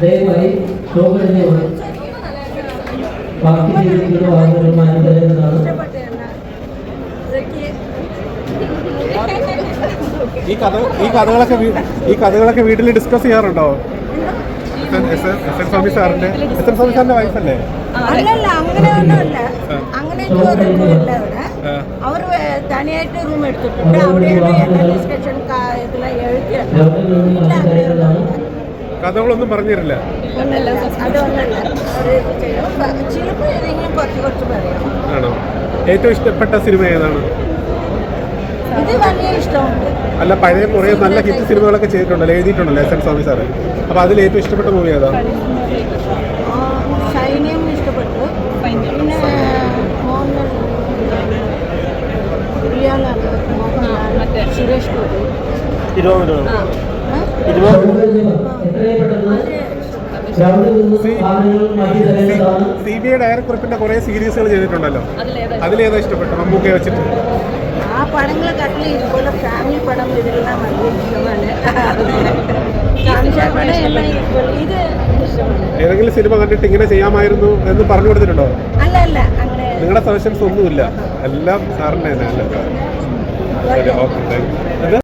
ദയവായി ബാക്കി ചെയ്തിട്ടുള്ള വാഹനങ്ങൾ മാറ്റി തരുന്നതാണ് ഈ കഥ ഈ കഥകളൊക്കെ ഈ കഥകളൊക്കെ വീട്ടിൽ ഡിസ്കസ് ചെയ്യാറുണ്ടോ? സ്വാമി സാറിന്റെ എസ് എൻ സ്വാമി സാറിന്റെ വൈഫല്ലേ? അല്ലല്ല അങ്ങനെയൊന്നുമില്ല അങ്ങനെ. അവർ തനിയായിട്ട് റൂം എടുത്തിട്ടുണ്ട്. അവിടെയാണ് ഡിസ്കഷൻ ഇതെല്ലാം എഴുതിയത്. കഥകളൊന്നും പറഞ്ഞിരില്ല. ആണോ? ഏറ്റവും ഇഷ്ടപ്പെട്ട സിനിമ ഏതാണ്? അല്ല പഴയ കുറേ നല്ല ഹിറ്റ് സിനിമകളൊക്കെ ചെയ്തിട്ടുണ്ടല്ലോ എഴുതിയിട്ടുണ്ടല്ലോ എസ് എൻ സ്വാമി സാറ്. അപ്പോൾ അതിൽ ഏറ്റവും ഇഷ്ടപ്പെട്ട മൂവി ഏതാ? Suresh Gopi? C B I ഡയറക്കുറിപ്പിന്റെ കുറെ സീരീസുകൾ ചെയ്തിട്ടുണ്ടല്ലോ. അതിലേതാ? ഇഷ്ടപ്പെട്ടു മമ്മൂക്കയെ വെച്ചിട്ട്. ആ പടങ്ങൾ കട്ടിൽ ഇതുപോലെ ഫാമിലി പടം ഇതെല്ലാം ഏതെങ്കിലും സിനിമ കണ്ടിട്ട് ഇങ്ങനെ ചെയ്യാമായിരുന്നു എന്ന് പറഞ്ഞു കൊടുത്തിട്ടുണ്ടോ? അല്ല അല്ല അങ്ങനെ നിങ്ങളുടെ സജഷൻസ് ഒന്നുമില്ല. എല്ലാം സാറിന്റെ തന്നെ അല്ലേ? Okay thank you